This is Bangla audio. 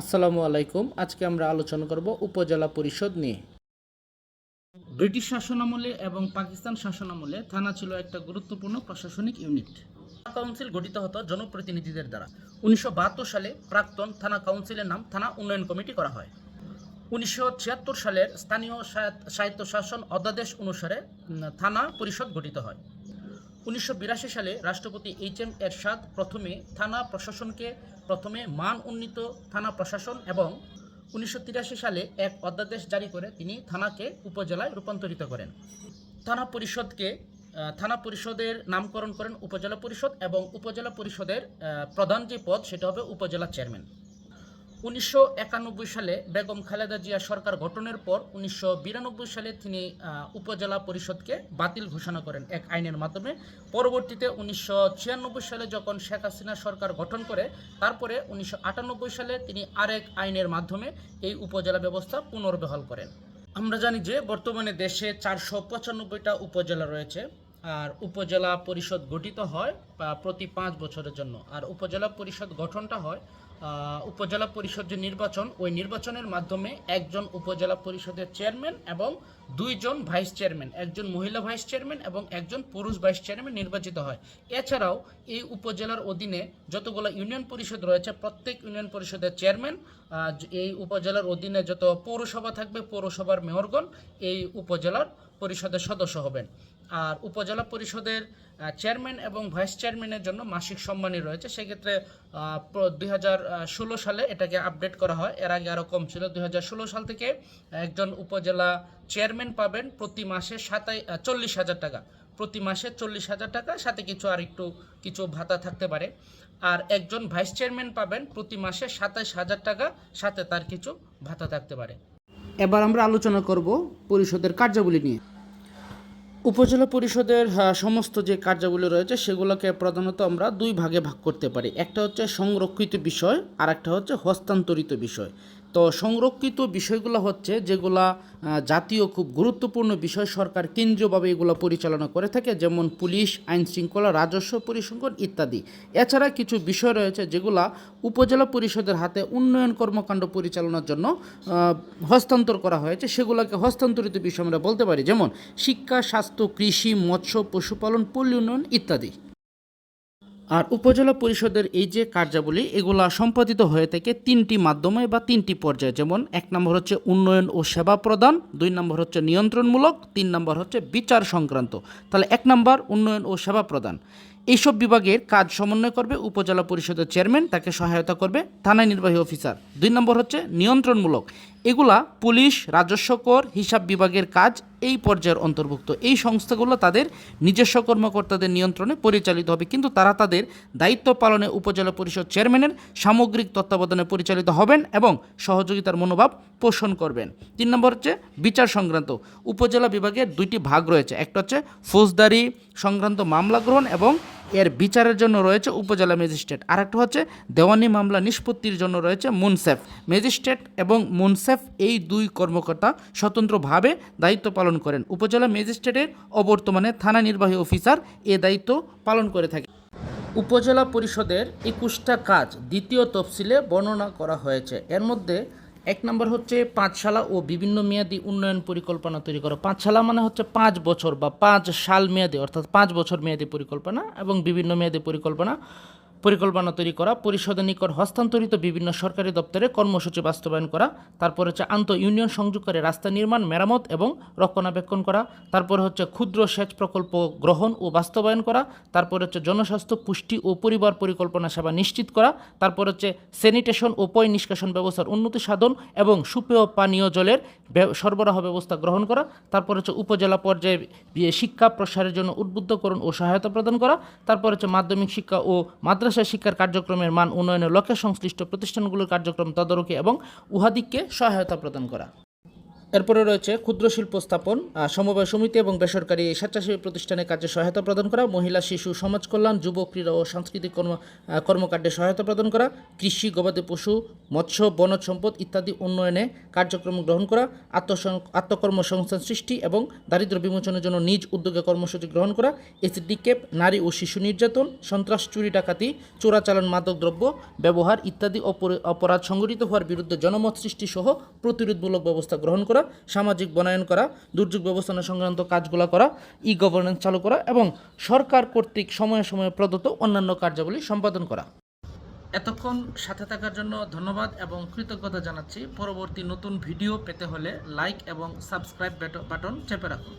আসসালামু আলাইকুম। আজকে আমরা আলোচনা করব উপজেলা পরিষদ নিয়ে। ব্রিটিশ শাসনামলে এবং পাকিস্তান শাসনামলে থানা ছিল একটা গুরুত্বপূর্ণ প্রশাসনিক ইউনিট। কাউন্সিল গঠিত হতো জনপ্রতিনিধিদের দ্বারা। উনিশশো বাহাত্তর সালে প্রাক্তন থানা কাউন্সিলের নাম থানা উন্নয়ন কমিটি করা হয়। উনিশশো ছিয়াত্তর সালের স্থানীয় স্বায়ত্তশাসন অধ্যাদেশ অনুসারে থানা পরিষদ গঠিত হয়। উনিশশো বিরাশি সালে রাষ্ট্রপতি এইচ এম এরশাদ প্রথমে থানা প্রশাসনকে প্রথমে মান উন্নীত থানা প্রশাসন এবং উনিশশো তিরাশি সালে এক অধ্যাদেশ জারি করে তিনি থানাকে উপজেলায় রূপান্তরিত করেন। থানা পরিষদকে থানা পরিষদের নামকরণ করেন উপজেলা পরিষদ এবং উপজেলা পরিষদের প্রধান যে পদ সেটা হবে উপজেলা চেয়ারম্যান। উনিশশো একানব্বই সালে বেগম খালেদা জিয়া সরকার গঠনের পর উনিশশো বিরানব্বই সালে তিনি উপজেলা পরিষদকে বাতিল ঘোষণা করেন এক আইনের মাধ্যমে। পরবর্তীতে উনিশশো ছিয়ানব্বই সালে যখন শেখ হাসিনা সরকার গঠন করে, তারপরে উনিশশো আটানব্বই সালে তিনি আরেক আইনের মাধ্যমে এই উপজেলা ব্যবস্থা পুনর্বহাল করেন। আমরা জানি যে বর্তমানে দেশে চারশো পঁচানব্বইটা উপজেলা রয়েছে। আর উপজেলা পরিষদ গঠিত হয় প্রতি পাঁচ বছরের জন্য। আর উপজেলা পরিষদ গঠনটা হয় উপজেলা পরিষদ যে নির্বাচন, ওই নির্বাচনের মাধ্যমে একজন উপজেলা পরিষদের চেয়ারম্যান এবং দুইজন ভাইস চেয়ারম্যান, একজন মহিলা ভাইস চেয়ারম্যান এবং একজন পুরুষ ভাইস চেয়ারম্যান নির্বাচিত হয়। এছাড়াও এই উপজেলার অধীনে যতগুলো ইউনিয়ন পরিষদ রয়েছে, প্রত্যেক ইউনিয়ন পরিষদের চেয়ারম্যান এই উপজেলার অধীনে যত পৌরসভা থাকবে, পৌরসভার মেয়রগণ এই উপজেলার পরিষদের সদস্য হবেন। আর উপজেলা পরিষদের চেয়ারম্যান এবং ভাইস চেয়ারম্যানের জন্য মাসিক সম্মানী রয়েছে। সেক্ষেত্রে দুই হাজার ষোলো সালে এটাকে আপডেট করা হয়। এর আগে আরও কম ছিল। দুই হাজার ষোলো সাল থেকে একজন উপজেলা চেয়ারম্যান পাবেন প্রতি মাসে সাতাই চল্লিশ হাজার টাকা। প্রতি মাসে চল্লিশ হাজার টাকা, সাথে কিছু আর একটু, কিছু ভাতা থাকতে পারে। আর একজন ভাইস চেয়ারম্যান পাবেন প্রতি মাসে সাতাইশ হাজার টাকা, সাথে তার কিছু ভাতা থাকতে পারে। এবার আমরা আলোচনা করব পরিষদের কার্যাবলী নিয়ে। উপজেলা পরিষদের সমস্ত যে কার্যাবলী রয়েছে সেগুলোকে প্রধানত আমরা দুই ভাগে ভাগ করতে পারি। একটা হচ্ছে সংরক্ষিত বিষয় আর একটা হচ্ছে হস্তান্তরিত বিষয়। তো সংরক্ষিত বিষয়গুলো হচ্ছে যেগুলা জাতীয় খুব গুরুত্বপূর্ণ বিষয় সরকার কেন্দ্রীয়ভাবে এগুলো পরিচালনা করে থাকে, যেমন পুলিশ আইন শৃঙ্খলা রাজস্ব পরিসংখ্যান ইত্যাদি। এছাড়া কিছু বিষয় রয়েছে যেগুলা উপজেলা পরিষদের হাতে উন্নয়ন কর্মকাণ্ড পরিচালনার জন্য হস্তান্তর করা হয়েছে। সেগুলোকে হস্তান্তরিত বিষয় আমরা বলতে পারি, যেমন শিক্ষা, স্বাস্থ্য, কৃষি, মৎস্য, পশুপালন, পল্লী উন্নয়ন ইত্যাদি। আর উপজেলা পরিষদের এই যে কার্যাবলী, এগুলা সম্পাদিত হয়ে থাকে তিনটি মাধ্যমে বা তিনটি পর্যায়ে। যেমন, এক নম্বর হচ্ছে উন্নয়ন ও সেবা প্রদান, দুই নম্বর হচ্ছে নিয়ন্ত্রণমূলক, তিন নম্বর হচ্ছে বিচার সংক্রান্ত। তাহলে এক নম্বর উন্নয়ন ও সেবা প্রদান। এইসব বিভাগের কাজ সমন্বয় করবে উপজেলা পরিষদের চেয়ারম্যান, তাকে সহায়তা করবে থানা নির্বাহী অফিসার। দুই নম্বর হচ্ছে নিয়ন্ত্রণমূলক। এগুলা পুলিশ, রাজস্ব কর, হিসাব বিভাগের কাজ এই পর্যায়ের অন্তর্ভুক্ত। এই সংস্থাগুলো তাদের নিজস্ব কর্মকর্তাদের নিয়ন্ত্রণে পরিচালিত হবে, কিন্তু তারা তাদের দায়িত্ব পালনে উপজেলা পরিষদ চেয়ারম্যানের সামগ্রিক তত্ত্বাবধানে পরিচালিত হবেন এবং সহযোগিতার মনোভাব পোষণ করবেন। তিন নম্বর হচ্ছে বিচার সংক্রান্ত। উপজেলা বিভাগের দুইটি ভাগ রয়েছে। একটা হচ্ছে ফৌজদারি সংক্রান্ত মামলা গ্রহণ এবং এর বিচারের জন্য রয়েছে উপজেলা ম্যাজিস্ট্রেট। আর একটা হচ্ছে, দেওয়ানি মামলা নিষ্পত্তির জন্য রয়েছে মুনসেফ। ম্যাজিস্ট্রেট এবং মুনসেফ এই দুই কর্মকর্তা স্বতন্ত্রভাবে দায়িত্ব পালন করেন। উপজেলা ম্যাজিস্ট্রেটের অবর্তমানে থানা নির্বাহী অফিসার এ দায়িত্ব পালন করে থাকে। উপজেলা পরিষদের একুশটা কাজ দ্বিতীয় তফসিলে বর্ণনা করা হয়েছে। এর মধ্যে এক নম্বর হচ্ছে পাঁচশালা ও বিভিন্ন মেয়াদি উন্নয়ন পরিকল্পনা তৈরি করা। পাঁচশালা মানে হচ্ছে পাঁচ বছর বা পাঁচ সাল মেয়াদি, অর্থাৎ পাঁচ বছর মেয়াদি পরিকল্পনা এবং বিভিন্ন মেয়াদি পরিকল্পনা। পরিকল্পনা তৈরি করা, পরিষদের নিকট হস্তান্তরিত বিভিন্ন সরকারি দপ্তরে কর্মসূচি বাস্তবায়ন করা, তারপর হচ্ছে আন্ত ইউনিয়ন সংযোগ করে রাস্তা নির্মাণ, মেরামত এবং রক্ষণাবেক্ষণ করা, তারপর হচ্ছে ক্ষুদ্র সেচ প্রকল্প গ্রহণ ও বাস্তবায়ন করা, তারপর হচ্ছে জনস্বাস্থ্য, পুষ্টি ও পরিবার পরিকল্পনা সেবা নিশ্চিত করা, তারপর হচ্ছে স্যানিটেশন ও পয় নিষ্কাশন ব্যবস্থার উন্নতি সাধন এবং সুপেয় পানীয় জলের সরবরাহ ব্যবস্থা গ্রহণ করা, তারপর হচ্ছে উপজেলা পর্যায়ে শিক্ষা প্রসারের জন্য উদ্বুদ্ধকরণ ও সহায়তা প্রদান করা, তারপর হচ্ছে মাধ্যমিক শিক্ষা ও মাদ্রাসা শিক্ষার কার্যক্রমের মান উন্নয়নের লক্ষ্যে সংশ্লিষ্ট প্রতিষ্ঠানগুলোর কার্যক্রম তদারকি এবং উহাদিককে সহায়তা প্রদান করা। এরপরে রয়েছে ক্ষুদ্র শিল্প স্থাপন সমবায় সমিতি এবং বেসরকারি স্বেচ্ছাসেবী প্রতিষ্ঠানে কাজে সহায়তা প্রদান করা, মহিলা, শিশু, সমাজ কল্যাণ, যুব, ক্রীড়া ও সাংস্কৃতিক কর্ম কর্মকাণ্ডে সহায়তা প্রদান করা, কৃষি, গবাদি পশু, মৎস্য, বনজ সম্পদ ইত্যাদি উন্নয়নে কার্যক্রম গ্রহণ করা, আত্মসং, আত্মকর্মসংস্থান সৃষ্টি এবং দারিদ্র্য বিমোচনের জন্য নিজ উদ্যোগে কর্মসূচি গ্রহণ করা এসডি ক্যাপ নারী ও শিশু নির্যাতন, সন্ত্রাস, চুরি, ডাকাতি, চোরাচালান মাদক দ্রব্য ব্যবহার ইত্যাদি অপরাধ সংঘটিত হওয়ার বিরুদ্ধে জনমত সৃষ্টি সহ প্রতিরোধমূলক ব্যবস্থা গ্রহণ করা সামাজিক বনায়ন করা, দুর্যোগ ব্যবস্থাপনা সংক্রান্ত কাজগুলো করা ই গভর্নেন্স চালু করা এবং সরকার কর্তৃক সময়ে সময়ে প্রদত্ত অন্যান্য কার্যাবলী সম্পাদন করা। এতক্ষণ সাথে থাকার জন্য ধন্যবাদ এবং কৃতজ্ঞতা জানাচ্ছি। পরবর্তী নতুন ভিডিও পেতে হলে লাইক এবং সাবস্ক্রাইব বাটন চেপে রাখুন।